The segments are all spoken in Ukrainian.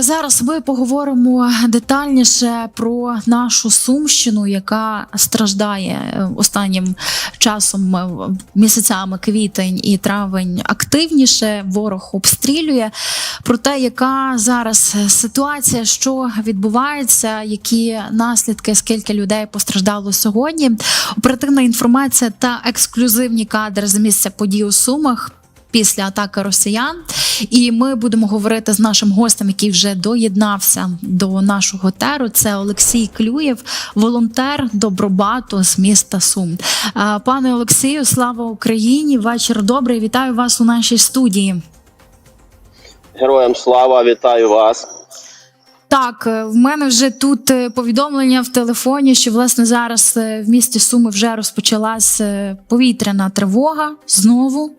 Зараз ми поговоримо детальніше про нашу сумщину, яка страждає е, останнім часом е, місяцями квітень і травень активніше. Ворог обстрілює. Про те, яка зараз ситуація, що відбувається, які наслідки, скільки людей постраждало сьогодні. Оперативна інформація та ексклюзивні кадри з місця подій у Сумах після атаки росіян. І ми будемо говорити з нашим гостем, який вже доєднався до нашого теру. Це Олексій Клюєв, волонтер Добробату з міста Сум. Пане Олексію, слава Україні! Вечір добрий. Вітаю вас у нашій студії. Героям слава, вітаю вас. Так, е, в мене вже тут е, повідомлення в телефоні, що власне зараз е, в місті Суми вже розпочалась повітряна тривога знову.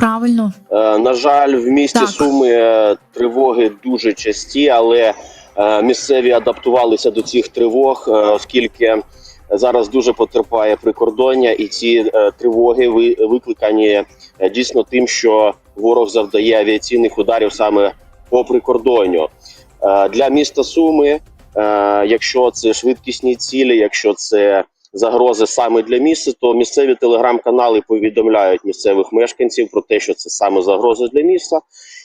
Правильно. Е, на жаль, в місті Так. Суми е, тривоги дуже часті, але е, місцеві адаптувалися до цих тривог, оскільки зараз дуже потерпає прикордоння, і ці тривоги ви- викликані дійсно тим, що ворог завдає авіаційних ударів саме по прикордонню. Для міста Суми, якщо це швидкісні цілі, якщо це загрози саме для міста, то місцеві телеграм-канали повідомляють місцевих мешканців про те, що це саме загроза для міста.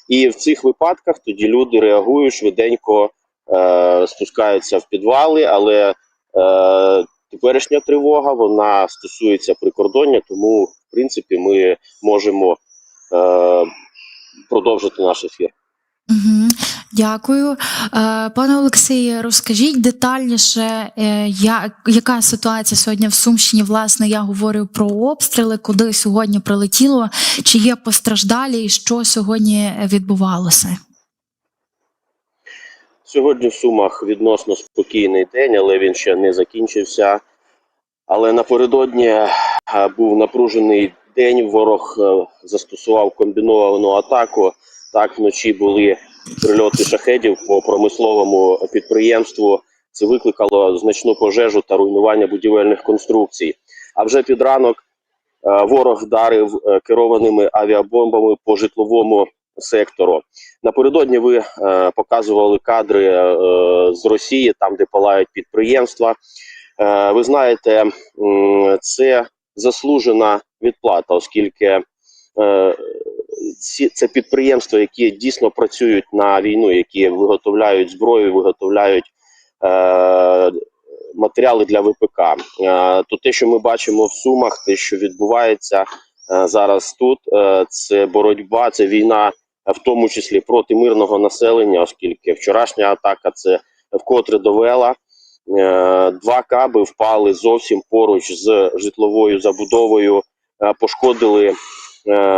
І в цих випадках тоді люди реагують швиденько, е, спускаються в підвали, але е, теперішня тривога вона стосується прикордоння, тому в принципі ми можемо е, продовжити наш ефір. Угу, дякую. Е, Пане Олексію, розкажіть детальніше, е, яка ситуація сьогодні в Сумщині? Власне, я говорю про обстріли, куди сьогодні прилетіло, чи є постраждалі, і що сьогодні відбувалося? Сьогодні в Сумах відносно спокійний день, але він ще не закінчився. Але напередодні е, був напружений день. Ворог застосував комбіновану атаку. Так, вночі були прильоти шахедів по промисловому підприємству. Це викликало значну пожежу та руйнування будівельних конструкцій. А вже під ранок е, ворог вдарив е, керованими авіабомбами по житловому сектору. Напередодні ви е, показували кадри з Росії, там де палають підприємства. Ви знаєте, це заслужена відплата, оскільки це підприємства, які дійсно працюють на війну, які виготовляють зброю, виготовляють е, матеріали для ВПК. Е, то те, що ми бачимо в Сумах, те, що відбувається е, зараз тут, е, це боротьба, це війна, е, в тому числі проти мирного населення, оскільки вчорашня атака це вкотре довела. Е, Два каби впали зовсім поруч з житловою забудовою, е, пошкодили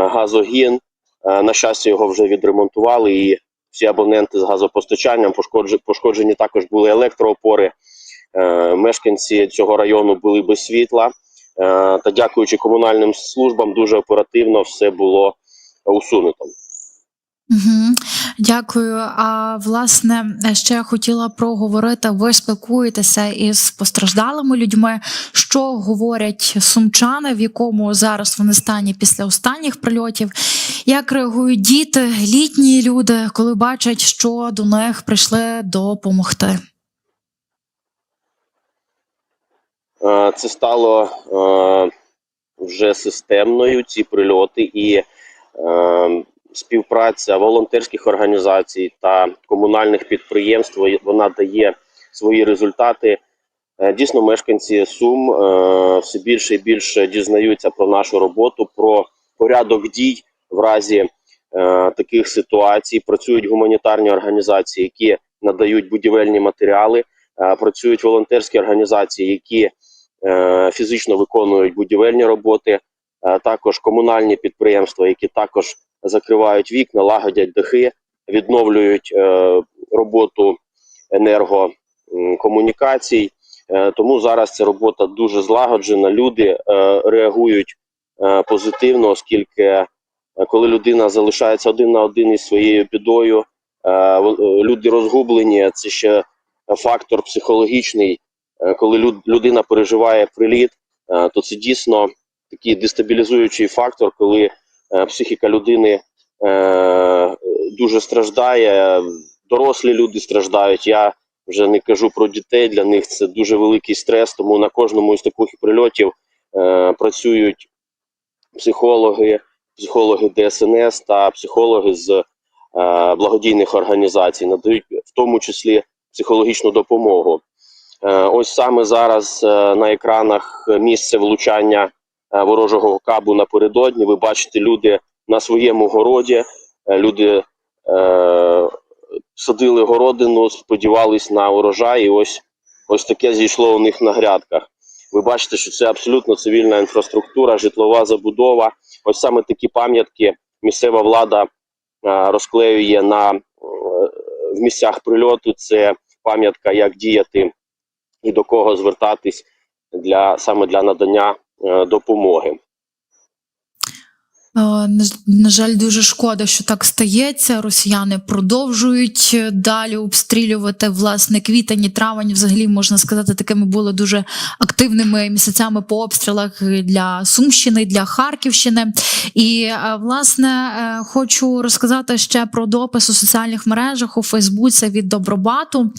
газогін. Е, На щастя, його вже відремонтували, і всі абоненти з газопостачанням пошкоджені, також були електроопори. Е, Мешканці цього району були без світла. Е, Та дякуючи комунальним службам, дуже оперативно все було усунуто. Угу, дякую. А власне, ще хотіла проговорити. Ви спілкуєтеся із постраждалими людьми. Що говорять сумчани, в якому зараз вони стані після останніх прильотів? Як реагують діти, літні люди, коли бачать, що до них прийшли допомогти? Е, Це стало е, вже системною ці прильоти і е, співпраця волонтерських організацій та комунальних підприємств вона дає свої результати. Е, Дійсно, мешканці Сум е, все більше і більше дізнаються про нашу роботу, про порядок дій в разі е, таких ситуацій. Працюють гуманітарні організації, які надають будівельні матеріали. Працюють волонтерські організації, які фізично виконують будівельні роботи. Також комунальні підприємства, які також закривають вікна, лагодять дахи, відновлюють е, роботу енергокомунікацій. Е, Тому зараз ця робота дуже злагоджена. Люди е, реагують позитивно, оскільки коли людина залишається один на один із своєю бідою, люди розгублені. Це ще фактор психологічний. Коли людина переживає приліт, то це дійсно такий дестабілізуючий фактор, коли психіка людини е, дуже страждає. Дорослі люди страждають. Я вже не кажу про дітей. Для них це дуже великий стрес. Тому на кожному із таких прильотів е, працюють психологи, психологи ДСНС та психологи з е, благодійних організацій, надають в тому числі психологічну допомогу. Е, ось саме зараз е, на екранах місце влучання е, ворожого кабу напередодні. Ви бачите, люди на своєму городі, е, люди е, садили городину, сподівались на урожай, і ось, ось таке зійшло у них на грядках. Ви бачите, що це абсолютно цивільна інфраструктура, житлова забудова. Ось саме такі пам'ятки місцева влада е, розклеює на е, в місцях прильоту. Це пам'ятка, як діяти і до кого звертатись для саме для надання е, допомоги. Е, На, жаль, дуже шкода, що так стається. Росіяни продовжують е, далі обстрілювати. Власне, квітень і травень, взагалі можна сказати, такими були дуже активними місяцями по обстрілах для Сумщини, для Харківщини. І е, власне е, хочу розказати ще про допис у соціальних мережах у Фейсбуці від Добробату.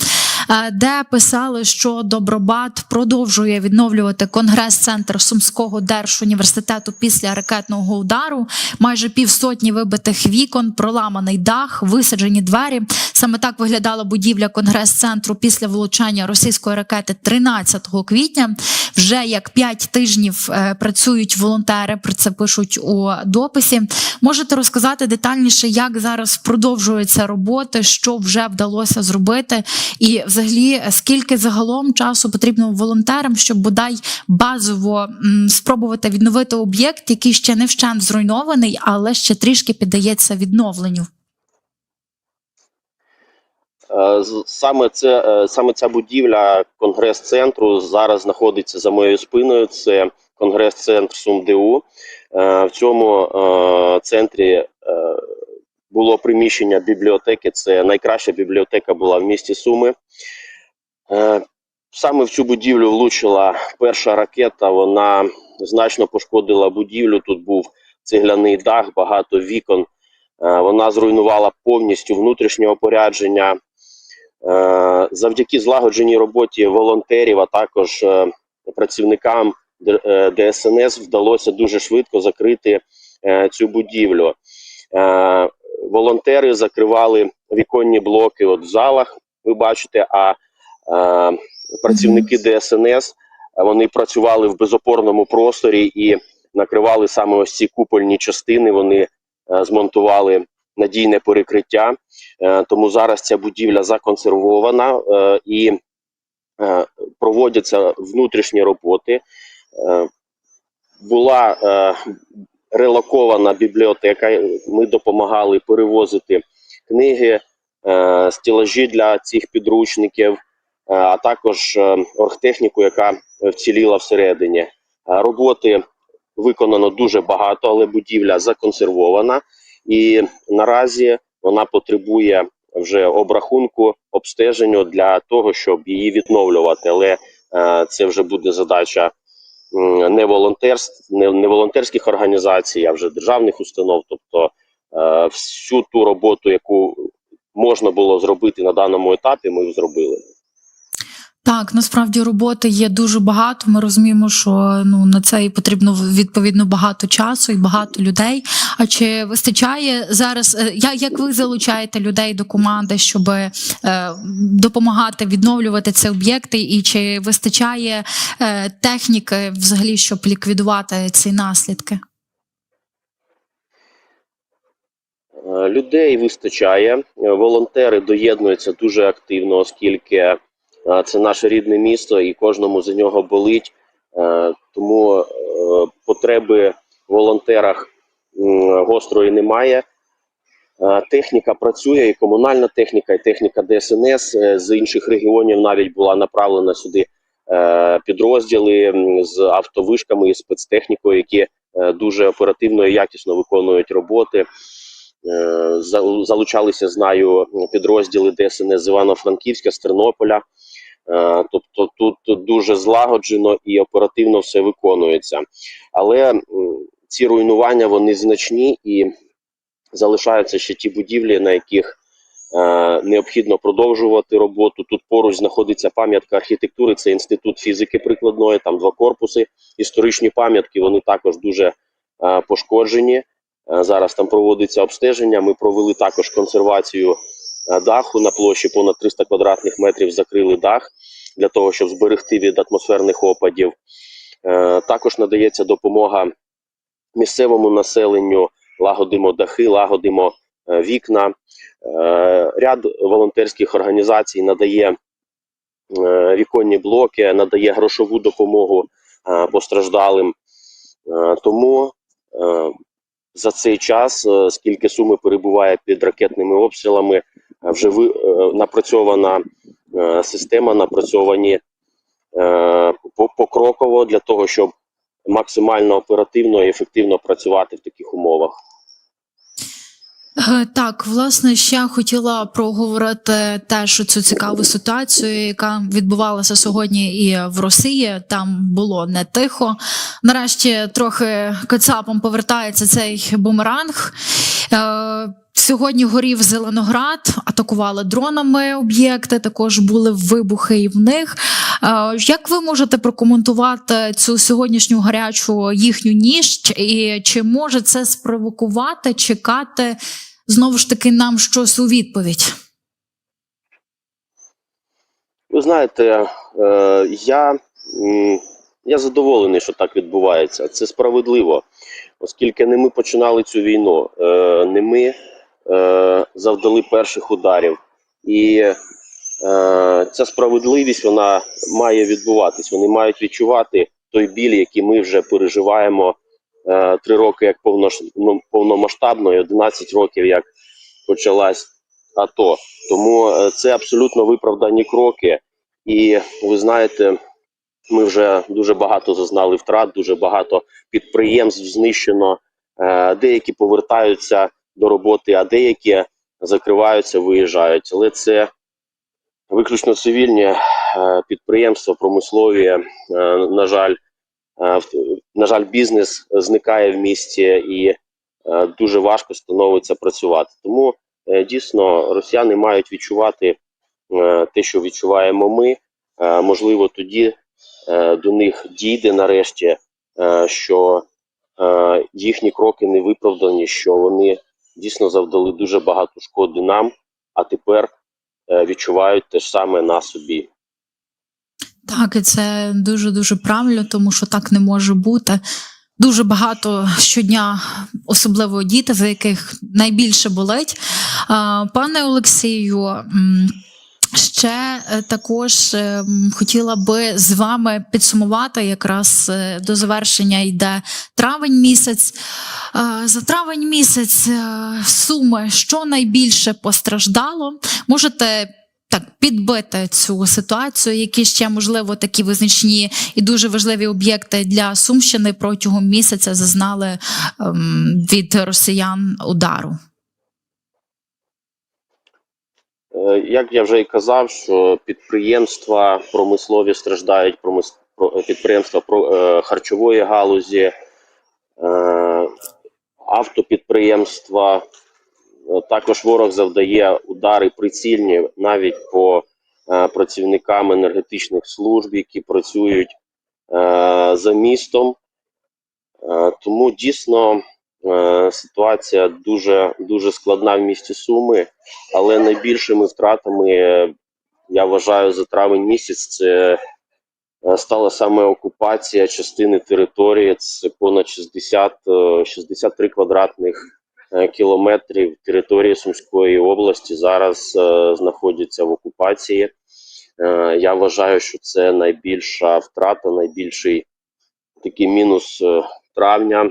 Де писали, що Добробат продовжує відновлювати конгрес-центр Сумського держуніверситету після ракетного удару. Майже півсотні вибитих вікон, проламаний дах, висаджені двері. Саме так виглядала будівля конгрес-центру після влучання російської ракети 13 квітня. Вже як п'ять тижнів е, працюють волонтери. Про це пишуть у дописі. Можете розказати детальніше, як зараз продовжуються роботи, що вже вдалося зробити, і взагалі е, скільки загалом часу потрібно волонтерам, щоб бодай базово спробувати відновити об'єкт, який ще не вщент зруйнований, але ще трішки піддається відновленню. Е, Саме це е, саме ця будівля конгрес-центру зараз знаходиться за моєю спиною. Це конгрес-центр СумДУ. В цьому центрі було приміщення бібліотеки. Це найкраща бібліотека була в місті Суми. Е, Саме в цю будівлю влучила перша ракета. Вона значно пошкодила будівлю. Тут був цегляний дах, багато вікон. Е, Вона зруйнувала повністю внутрішнє опорядження. Е, Завдяки злагодженій роботі волонтерів, а також працівникам ДСНС вдалося дуже швидко закрити цю будівлю. Волонтери закривали віконні блоки от в залах, ви бачите, а е, працівники ДСНС вони працювали в безопорному просторі і накривали саме ось ці купольні частини. Вони е, змонтували надійне перекриття. Е, Тому зараз ця будівля законсервована е, і е, проводяться внутрішні роботи. Е, Була е, релокована бібліотека. Ми допомагали перевозити книги, е, стелажі для цих підручників, е, а також е, оргтехніку, яка вціліла всередині. Роботи виконано дуже багато, але будівля законсервована, і наразі вона потребує вже обрахунку, обстеження для того, щоб її відновлювати. Але це вже буде задача не волонтерств, не, не волонтерських організацій, а вже державних установ. Тобто е, всю ту роботу, яку можна було зробити на даному етапі, ми зробили. Так, насправді роботи є дуже багато. Ми розуміємо, що ну на це і потрібно відповідно багато часу і багато людей. А чи вистачає зараз? е, Я як ви залучаєте людей до команди, щоб е, допомагати відновлювати ці об'єкти, і чи вистачає е, техніки взагалі, щоб ліквідувати ці наслідки? Е, Людей вистачає, волонтери доєднуються дуже активно, оскільки це наше рідне місто, і кожному за нього болить. Е, Тому е, потреби в волонтерах гострої немає. Е, Техніка працює, і комунальна техніка, і техніка ДСНС з інших регіонів навіть була направлена сюди підрозділи з автовишками і спецтехнікою, які дуже оперативно і якісно виконують роботи. За- залучалися, знаю, підрозділи ДСНС з Івано-Франківська, з Тернополя. Е, Тобто тут дуже злагоджено і оперативно все виконується. Але ці руйнування вони значні і залишаються ще ті будівлі, на яких е, необхідно продовжувати роботу. Тут поруч знаходиться пам'ятка архітектури, це інститут фізики прикладної, там два корпуси, історичні пам'ятки. Вони також дуже е, пошкоджені. Зараз там проводиться обстеження. Ми провели також консервацію даху на площі понад 300 квадратних метрів. Закрили дах для того, щоб зберегти від атмосферних опадів. Е, Також надається допомога місцевому населенню, лагодимо дахи, лагодимо е, вікна. Е, Ряд волонтерських організацій надає е, віконні блоки, надає грошову допомогу е, постраждалим. Е, Тому е, за цей час, е, скільки суми перебуває під ракетними обстрілами, е, вже ви, е, напрацьована е, система, напрацьовані е, покроково для того, щоб максимально оперативно і ефективно працювати в таких умовах. Е, Так, власне, ще хотіла проговорити теж цю цікаву ситуацію, яка відбувалася сьогодні і в Росії. Там було не тихо. Нарешті трохи кацапом повертається цей бумеранг. Сьогодні горів Зеленоград, атакували дронами об'єкти. Також були вибухи і в них. Е, Як ви можете прокоментувати цю сьогоднішню гарячу їхню ніч? І чи може це спровокувати чекати знову ж таки нам щось у відповідь? Ви знаєте, е, я, я задоволений, що так відбувається. Це справедливо, оскільки не ми починали цю війну, е, не ми завдали перших ударів. І е, ця справедливість вона має відбуватись. Вони мають відчувати той біль, який ми вже переживаємо е, три роки як ну, повномасштабно, і 11 років як почалась АТО. Тому е, це абсолютно виправдані кроки. І ви знаєте, ми вже дуже багато зазнали втрат, дуже багато підприємств знищено. Е, Деякі повертаються до роботи, а деякі закриваються, виїжджають. Але це виключно цивільні е, підприємства, промислові. Е, На жаль, е, на жаль, бізнес зникає в місті і дуже важко становиться працювати. Тому дійсно росіяни мають відчувати те, що відчуваємо ми. Можливо, тоді до них дійде нарешті, що їхні кроки не виправдані, що вони дійсно завдали дуже багато шкоди нам, а тепер е, відчувають те ж саме на собі. Так, і це дуже дуже правильно, тому що так не може бути. Дуже багато щодня, особливо діти, за яких найбільше болить. Пане Олексію, ще е, також е, хотіла би з вами підсумувати, якраз е, до завершення йде травень місяць. Е, За травень місяць суми, що найбільше постраждало, можете так підбити цю ситуацію, які ще можливо такі визначні і дуже важливі об'єкти для Сумщини протягом місяця зазнали ем, від росіян удару. Е, Як я вже і казав, що підприємства промислові страждають, про- підприємства е, харчової галузі, е, автопідприємства. Е, Також ворог завдає удари прицільні навіть по е, працівникам енергетичних служб, які працюють е, за містом. Е, Тому дійсно е, ситуація дуже, дуже складна в місті Суми. Але найбільшими втратами е, я вважаю за травень місяць це е, стала саме окупація частини території. Це понад 60, е, 63 квадратних е, кілометрів території Сумської області зараз е, знаходяться в окупації. Е, Я вважаю, що це найбільша втрата, найбільший такий мінус е, травня.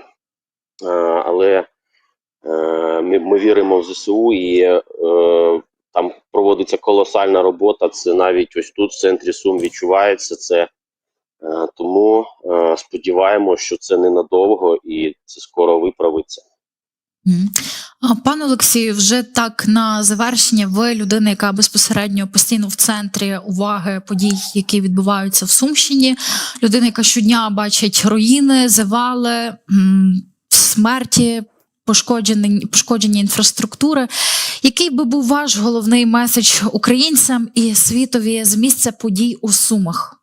Е, Але Е, Ми, віримо в ЗСУ і е, там проводиться колосальна робота. Це навіть ось тут, в центрі Сум, відчувається це. Тому сподіваємося, що це ненадовго і це скоро виправиться. Пане Олексію, вже так на завершення. Ви людина, яка безпосередньо постійно в центрі уваги подій, які відбуваються в Сумщині. Людина, яка щодня бачить руїни, завали, смерті, пошкоджені, пошкодження інфраструктури. Який би був ваш головний меседж українцям і світові з місця подій у Сумах?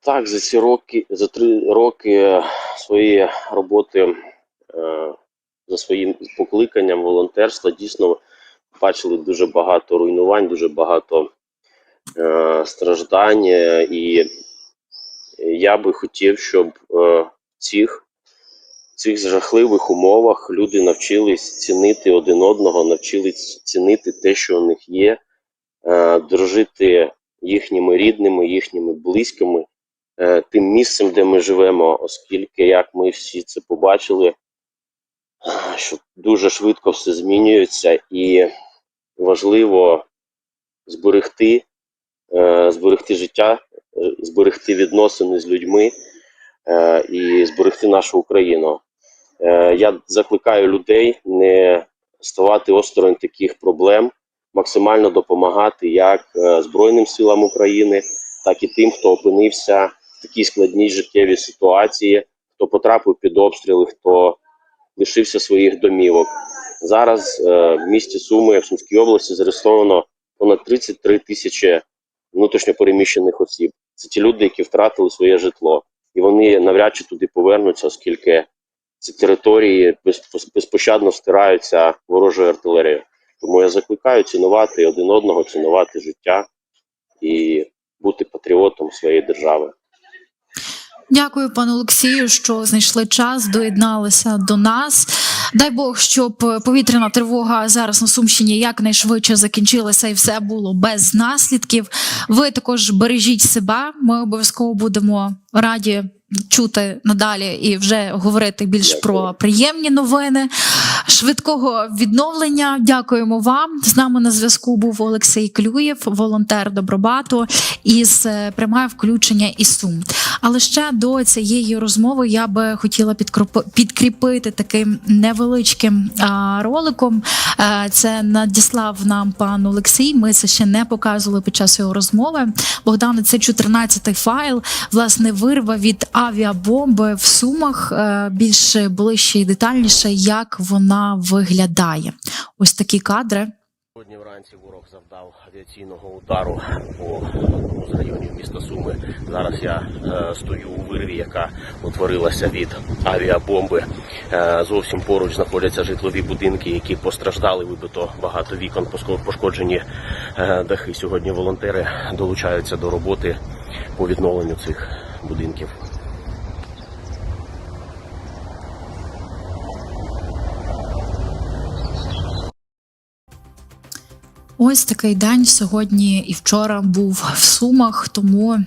Так, за ці роки, за три роки своєї роботи е, за своїм покликанням волонтерства дійсно бачили дуже багато руйнувань, дуже багато е, страждань. е, І я би хотів, щоб е, в цих, цих жахливих умовах люди навчились цінити один одного, навчились цінити те, що у них є, е, дружити їхніми рідними, їхніми близькими, е, тим місцем, де ми живемо, оскільки, як ми всі це побачили, е, що дуже швидко все змінюється, і важливо зберегти, е, зберегти життя, е, зберегти відносини з людьми е, і зберегти нашу Україну. Е, Я закликаю людей не ставати осторонь таких проблем, максимально допомагати як е, Збройним силам України, так і тим, хто опинився в такій складній життєвій ситуації, хто потрапив під обстріли, хто лишився своїх домівок. Зараз е, в місті Суми в Сумській області зареєстровано понад 33 тисячі внутрішньопереміщених осіб. Це ті люди, які втратили своє житло, і вони навряд чи туди повернуться, оскільки ці території без- безпощадно стираються ворожою артилерією. Тому я закликаю цінувати один одного, цінувати життя і бути патріотом своєї держави. Дякую, пане Олексію, що знайшли час, доєдналися до нас. Дай Бог, щоб повітряна тривога зараз на Сумщині якнайшвидше закінчилася і все було без наслідків. Ви також бережіть себе. Ми обов'язково будемо раді чути надалі і вже говорити більш про приємні новини. Швидкого відновлення. Дякуємо вам. З нами на зв'язку був Олексій Клюєв, волонтер Добробату, із е, пряме включення із Сум. Але ще до цієї розмови я би хотіла підкріпити таким невеличким роликом. Е, Це надіслав нам пан Олексій. Ми це ще не показували під час його розмови. Богдане, це 14-й файл. Власне, вирва від авіабомби в Сумах. Е, Більш ближче і детальніше, як вона виглядає. Ось такі кадри. Сьогодні вранці ворог завдав авіаційного удару по одному з районів міста Суми. Зараз я е, стою у вирві, яка утворилася від авіабомби. Е, зовсім поруч знаходяться житлові будинки, які постраждали. Вибито багато вікон, пошкоджені е, дахи. Сьогодні волонтери долучаються до роботи по відновленню цих будинків. Ось такий день сьогодні і вчора був в Сумах, тому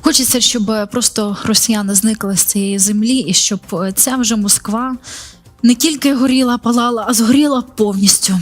хочеться, щоб просто росіяни зникли з цієї землі, і щоб ця вже Москва не тільки горіла, палала, а згоріла повністю.